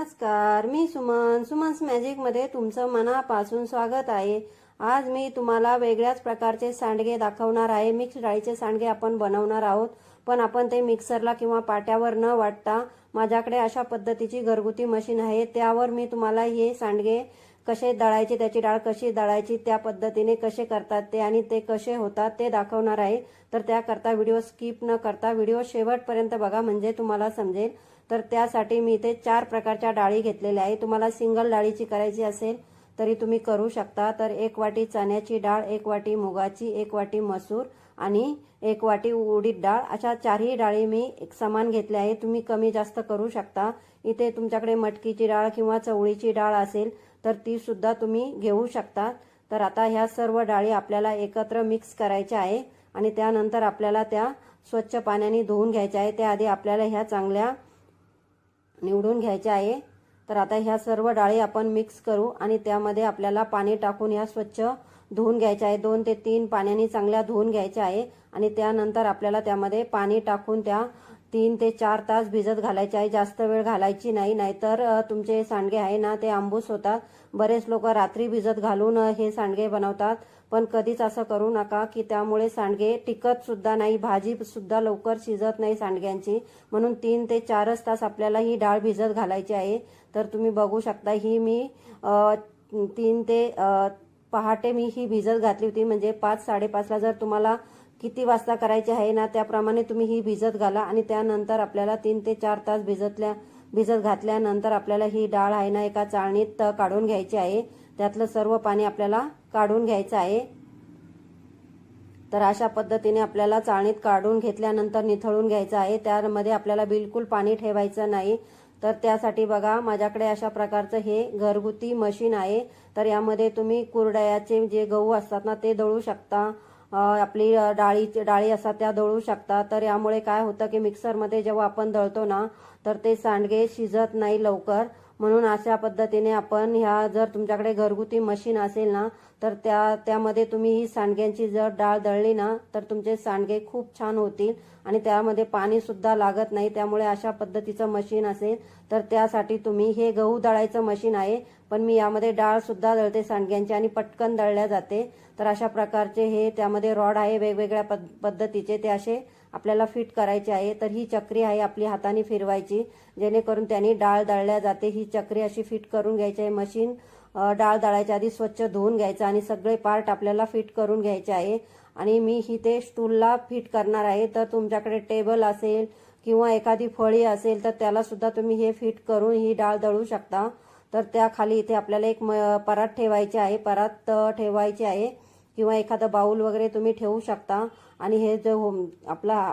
नमस्कार मी सुमन. सुमन्स मॅजिकमध्ये तुमचं मनापासून स्वागत आहे. आज मी तुम्हाला वेगळ्याच प्रकारचे सांडगे दाखवणार आहे. मिक्स डाळीचे सांडगे आपण बनवणार आहोत पण आपण ते मिक्सरला किंवा पाट्यावर न वाटता माझ्याकडे अशा पद्धतीची घरगुती मशीन आहे. त्यावर मी तुम्हाला हे सांडगे कसे दळायचे त्याची डाळ कशी दळायची त्या पद्धतीने कसे करतात ते आणि ते कसे होतात ते दाखवणार आहे. तर त्याकरता व्हिडिओ स्किप न करता व्हिडिओ शेवटपर्यंत बघा म्हणजे तुम्हाला समजेल. तर त्यासाठी मी इथे चार प्रकारच्या डाळी घेतलेल्या आहे तुम्हाला सिंगल डाळीची करायची असेल तरी तुम्ही करू शकता. तर एक वाटी चण्याची डाळ एक वाटी मुगाची एक वाटी मसूर आणि एक वाटी उडीद डाळ. अशा चारही डाळी मी एक समान घेतल्या आहे तुम्ही कमी जास्त करू शकता. इथे तुमच्याकडे मटकीची डाळ किंवा चवळीची डाळ असेल तर ती सुद्धा तुम्ही घेऊ शकता. तर आता ह्या सर्व डाळी आपल्याला एकत्र मिक्स करायच्या आहे आणि त्यानंतर आपल्याला त्या स्वच्छ पाण्याने धुवून घ्यायच्या आहे त्याआधी आपल्याला ह्या चांगल्या निवडून घ्यायच्या आहे. तर आता ह्या सर्व डाळी आपण मिक्स करू आणि त्यामध्ये आपल्याला पाणी टाकून ह्या स्वच्छ धुवून घ्यायच्या आहे. दोन ते तीन पाण्याने चांगल्या धुवून घ्यायच्या आहे आणि त्यानंतर आपल्याला त्यामध्ये पाणी टाकून त्या तीन ते चार तास भिजत घालायचे आहे. जास्त वेळ घालायची नाही नाहीतर तुमचे सांडगे आहे ना ते आंबूस होतात. बरेच लोक रात्री भिजत घालून हे सांडगे बनवतात. पण कधीच असं करू नका की त्यामुळे सांडगे टिकत सुद्धा नाही भाजी सुद्धा लवकर शिजत नाही सांडग्यांची. म्हणून तीन ते चारच तास आपल्याला ही डाळ भिजत घालायची आहे. तर तुम्ही बघू शकता ही मी तीन ते पहाटे मी ही भिजत घातली होती. म्हणजे पाच साडेपाचला जर तुम्हाला किती वाजता करायची आहे ना त्याप्रमाणे तुम्ही ही भिजत घाला. आणि त्यानंतर आपल्याला तीन ते चार तास भिजतल्या भिजत घातल्यानंतर आपल्याला ही डाळ आहे ना एका चाळणीत काढून घ्यायची आहे. त्यातलं सर्व पाणी आपल्याला काढून घ्यायचं आहे. तर अशा पद्धतीने आपल्याला चाळणीत काढून घेतल्यानंतर निथळून घ्यायचं आहे. त्यामध्ये आपल्याला बिलकुल पाणी ठेवायचं नाही. तर त्यासाठी बघा माझ्याकडे अशा प्रकारचं हे घरगुती मशीन आहे. तर यामध्ये तुम्ही कुरडयाचे जे गहू असतात ना ते दळू शकता. आपली डाळी डाळी असतात त्या दळू शकता. तर यामुळे काय होतं की मिक्सरमध्ये जेव्हा आपण दळतो ना तर ते सांडगे शिजत नाही लवकर. म्हणून अशा पद्धतीने आपण ह्या जर तुमच्याकडे घरगुती मशीन असेल ना तर त्या त्यामध्ये तुम्ही ही सांडग्यांची जर डाळ दळली ना तर तुमचे सांडगे खूप छान होतील आणि त्यामध्ये पाणी सुद्धा लागत नाही. त्यामुळे अशा पद्धतीचं मशीन असेल तर त्यासाठी तुम्ही हे गहू दळायचं मशीन आहे पण मी यामध्ये डाळ सुद्धा दळते सांडग्यांची आणि पटकन दळल्या जाते. तर अशा प्रकारचे हे त्यामध्ये रॉड आहे वेगवेगळ्या पद पद्धतीचे ते असे आपल्याला फिट करायची आहे तर ही चक्री आहे आपली हाताने फिरवायची. जेणेकरून त्यांनी डाळ दळल्या जाते. ही चक्री अशी फिट करून घ्यायची आहे. मशीन डाळ दळायच्या आधी स्वच्छ धुवून घ्यायचं आणि सगळे पार्ट आपल्याला फिट करून घ्यायचे आहे. आणि मी ही ते स्टूलला फिट करणार आहे. तर तुमच्याकडे टेबल असेल किंवा एखादी फळी असेल तर त्याला सुद्धा तुम्ही हे फिट करून ही डाळ दळू शकता. तर त्या खाली इथे आपल्याला एक म- परात ठेवायची आहे. परात ठेवायची आहे. किंवा एखादं बाऊल वगैरे तुम्ही ठेवू शकता. आणि हे जो होम- आपला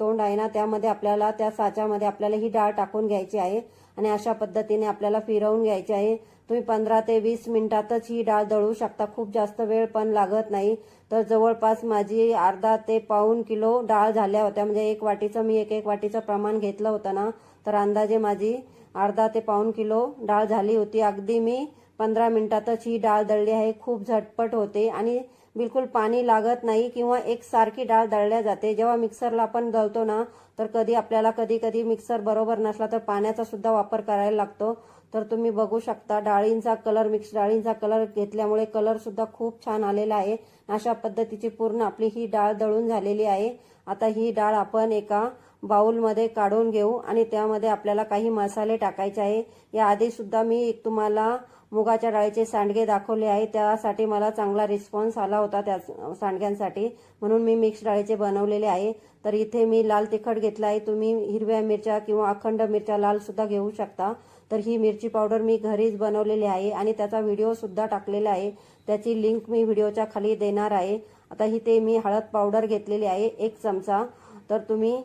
तोंड आहे ना त्यामध्ये आपल्याला त्या साच्यामध्ये आपल्याला ही डाळ टाकून घ्यायची आहे. आणि अशा पद्धतीने आपल्याला फिरवून घ्यायची आहे. तुम्ही पंधरा ते वीस मिनिटातच ही डाळ दळू शकता. खूप जास्त वेळ पण लागत नाही. तर जवळपास माझी अर्धा ते पाऊन किलो डाळ झाल्या होत्या. म्हणजे एक वाटीचं मी एक एक वाटीचं प्रमाण घेतलं होतं ना. तर अंदाजे माझी अर्धा ते पाऊन किलो डाळ झाली होती. अगदी मी पंधरा मिनिटातच ही डाळ दळली आहे. खूप झटपट होते. आणि बिलकुल पाणी लागत नाही किंवा एक सारखी डाळ दळल्या जाते. जेव्हा मिक्सरला आपण दळतो ना तर कधी आपल्याला कधी कधी मिक्सर बरोबर नसला तर पाण्याचा सुद्धा वापर करायला लागतो. तर तुम्ही बघू शकता डाळींचा कलर मिक्स डाळींचा कलर घेतल्यामुळे कलर सुद्धा खूप छान आलेला आहे. अशा पद्धतीची पूर्ण आपली ही डाळ दळून झालेली आहे. आता ही डाळ आपण एका बाऊलमध्ये काढून घेऊ आणि त्यामध्ये आपल्याला काही मसाले टाकायचे आहे. याआधी सुद्धा मी एक तुम्हाला मुगाच्या डाळीचे सांडगे दाखवले आहे त्यासाठी मला चांगला रिस्पॉन्स आला होता त्या सांडग्यांसाठी. म्हणून मी मिक्स डाळीचे बनवलेले आहे. तर इथे मी लाल तिखट घेतला आहे. तुम्ही हिरव्या मिरच्या किंवा अखंड मिरच्या लाल सुद्धा घेऊ शकता. तर ही मिरची पावडर मी घरीच बनवलेली आहे आणि त्याचा व्हिडिओ सुद्धा टाकलेला आहे. त्याची लिंक मी व्हिडिओच्या खाली देणार आहे. आता इथे मी हळद पावडर घेतलेली आहे. एक चमचा. तर तुम्ही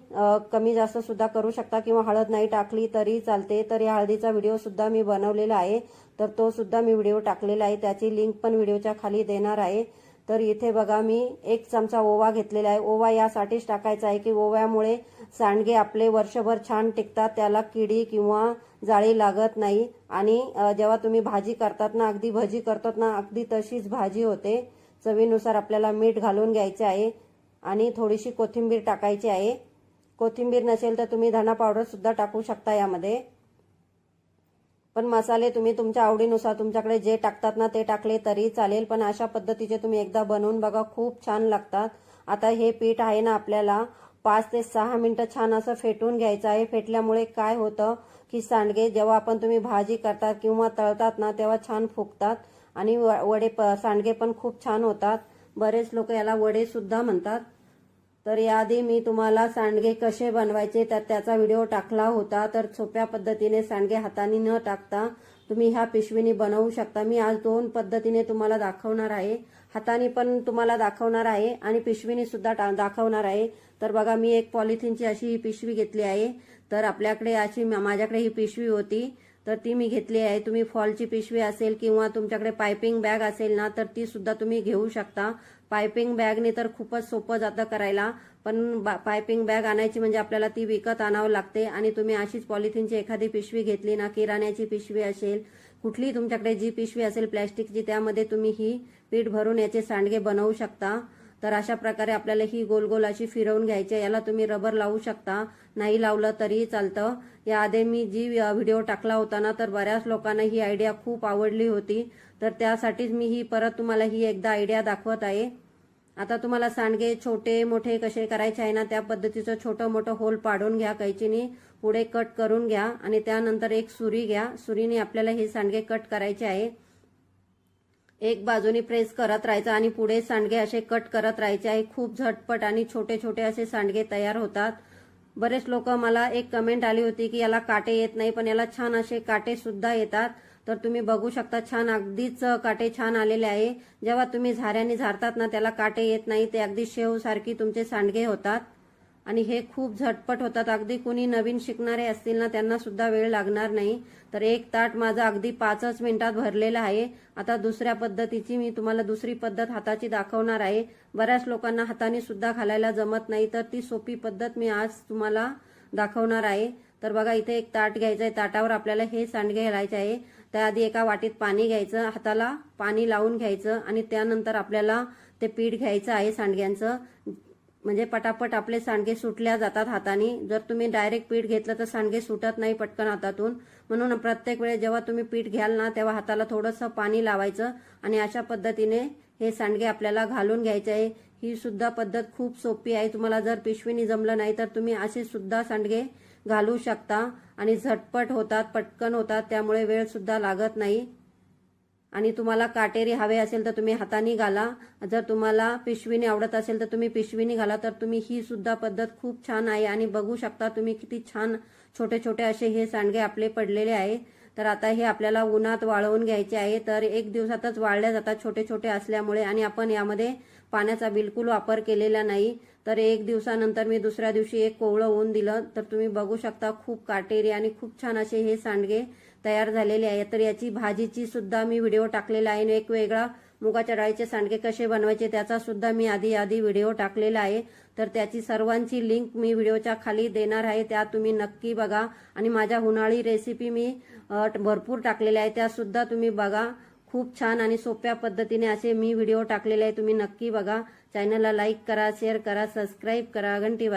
कमी जास्त सुद्धा करू शकता किंवा हळद नाही टाकली तरी चालते. तर या हळदीचा व्हिडिओ सुद्धा मी बनवलेला आहे. तर तो सुद्धा मी व्हिडिओ टाकलेला आहे. त्याची लिंक पण व्हिडिओच्या खाली देणार आहे. तर इथे बघा मी एक चमचा ओवा घेतलेला आहे. ओवा यासाठीच टाकायचा आहे की ओव्यामुळे सांडगे आपले वर्षभर छान टिकतात. त्याला किडी किंवा जाळी लागत नाही. आणि जेव्हा तुम्ही भाजी करतात ना अगदी भजी करतात ना अगदी तशीच भाजी होते. चवीनुसार आपल्याला मीठ घालून घ्यायचे आहे. आणि थोडीशी कोथिंबीर टाकायची आहे. कोथिंबीर नसेल तर तुम्ही धना पावडर सुद्धा टाकू शकता यामध्ये. पण मसाले तुम्ही तुमच्या आवडीनुसार तुमच्याकडे जे टाकतात ना ते टाकले तरी चालेल. पण अशा पद्धतीचे तुम्ही एकदा बनवून बघा खूप छान लागतात. आता हे पीठ आहे ना आपल्याला पाच ते सहा मिनिटं छान असं फेटून घ्यायचं आहे. फेटल्यामुळे काय होतं की सांडगे जेव्हा आपण तुम्ही भाजी करतात किंवा तळतात ना तेव्हा छान फुगतात आणि व- वडे प सांडगे पण खूप छान होतात. बरेच लोक याला वडे सुद्धा म्हणतात. तर याआधी मी तुम्हाला सांडगे कसे बनवायचे तर त्याचा व्हिडिओ टाकला होता. तर सोप्या पद्धतीने सांडगे हाताने न टाकता तुम्ही ह्या पिशवीने बनवू शकता. मी आज दोन पद्धतीने तुम्हाला दाखवणार आहे. हाताने पण तुम्हाला दाखवणार आहे आणि पिशवीने सुद्धा टा- दाखवणार आहे. तर बघा मी एक पॉलिथिनची अशी ही पिशवी घेतली आहे. तर आपल्याकडे अशी माझ्याकडे ही पिशवी होती. तर ती मी घेतली आहे. तुम्ही फॉलची पिशवी असेल किंवा तुमच्याकडे पायपिंग बॅग असेल ना तर ती सुद्धा तुम्ही घेऊ शकता. पायपिंग बॅगने तर खूपच सोपं जातं करायला पण बा- पायपिंग बॅग आणायची म्हणजे आपल्याला ती विकत आणावं लागते. आणि तुम्ही अशीच पॉलिथिनची एखादी पिशवी घेतली ना किराण्याची पिशवी असेल कुठली तुमच्याकडे जी पिशवी असेल प्लॅस्टिकची त्यामध्ये तुम्ही ही पीठ भरून याचे सांडगे बनवू शकता. तर अशा प्रकारे आपल्याला ही गोल गोल अशी फिरवून घ्यायची आहे. याला तुम्ही रबर लावू शकता. नाही लावलं तरी चालतं. याआधी मी जी व्हिडिओ टाकला होता ना तर बऱ्याच लोकांना ही आयडिया खूप आवडली होती. तर त्यासाठीच मी ही परत तुम्हाला ही एकदा आयडिया दाखवत आहे. आता तुम्हाला सांडगे छोटे मोठे कसे करायचे आहे ना त्या पद्धतीचं छोटं मोठं होल पाडून घ्या कैचीने. पुढे कट करून घ्या. आणि त्यानंतर एक सुरी घ्या. सुरीने आपल्याला हे सांडगे कट करायचे आहे. एक बाजूनी प्रेस करत राहायचा आणि पुढे सांडगे असे कट करत राहायचे. आहे खूप झटपट आणि छोटे छोटे असे सांडगे तयार होतात. बरेच लोक मला एक कमेंट आली होती की याला काटे येत नाही पण याला छान असे काटे सुद्धा येतात. तर तुम्ही बघू शकता छान अगदीच काटे छान आलेले आहे. जेव्हा तुम्ही झाऱ्याने झारतात ना त्याला काटे येत नाही ते अगदी शेव सारखी तुमचे सांडगे होतात. आणि हे खूप झटपट होतात. अगदी कुणी नवीन शिकणारे असतील ना त्यांना सुद्धा वेळ लागणार नाही. तर एक ताट माझा अगदी पाचच मिनिटात भरलेला आहे. आता दुसऱ्या पद्धतीची मी तुम्हाला दुसरी पद्धत हाताची दाखवणार आहे. बऱ्याच लोकांना हाताने सुद्धा घालायला जमत नाही तर ती सोपी पद्धत मी आज तुम्हाला दाखवणार आहे. तर बघा इथे एक ताट घ्यायचं आहे ताटावर आपल्याला हे सांडगे घालायचे आहे. त्याआधी एका वाटीत पाणी घ्यायचं हाताला पाणी लावून घ्यायचं आणि त्यानंतर आपल्याला ते पीठ घ्यायचं आहे सांडग्यांचं. म्हणजे पटापट आपले सांडगे सुटल्या जातात हाताने. जर तुम्ही डायरेक्ट पीठ घेतलं तर सांडगे सुटत नाही पटकन हातातून. म्हणून प्रत्येक वेळेस जेव्हा तुम्ही पीठ घ्याल ना तेव्हा हाताला थोडंसं पाणी लावायचं आणि अशा पद्धतीने हे सांडगे आपल्याला घालून घ्यायचे आहे. ही सुद्धा पद्धत खूप सोपी आहे. तुम्हाला जर पिशवीने जमलं नाही तर तुम्ही असे सुद्धा सांडगे घालू शकता आणि झटपट होतात पटकन होतात. त्यामुळे वेळ सुद्धा लागत नाही. आणि तुम्हाला काटेरी हवे असेल तर तुम्ही हाताने घाला. जर तुम्हाला पिशवीने आवडत असेल तर तुम्ही पिशवीने घाला. तर तुम्ही ही सुद्धा पद्धत खूप छान आहे आणि बघू शकता तुम्ही किती छान छोटे छोटे असे हे सांडगे आपले पडलेले आहे. तर आता हे आपल्याला उन्हात वाळवून घ्यायचे आहे. तर एक दिवसातच वाळल्या जातात छोटे छोटे असल्यामुळे आणि आपण यामध्ये पाण्याचा बिलकुल वापर केलेला नाही. तर एक दिवसानंतर मी दुसऱ्या दिवशी एक कोवळं ऊन दिलं. तर तुम्ही बघू शकता खूप काटेरी आणि खूप छान असे हे सांडगे तयार झालेली आहे. तर याची भाजीची सुद्धा मी व्हिडिओ टाकलेला आहे. आणि एक वेगळा मुगाच्या डाळीचे सांडगे कसे बनवायचे त्याचा सुद्धा मी आधी आधी व्हिडिओ टाकलेला आहे. तर त्याची सर्वांची लिंक मी व्हिडिओच्या खाली देणार आहे. त्या तुम्ही नक्की बघा. आणि माझ्या उन्हाळी रेसिपी मी भरपूर टाकलेल्या आहे. त्या सुद्धा तुम्ही बघा. खूप छान आणि सोप्या पद्धतीने असे मी व्हिडिओ टाकलेले आहे. तुम्ही नक्की बघा. चॅनलला लाईक करा शेअर करा सबस्क्राईब करा. घंटी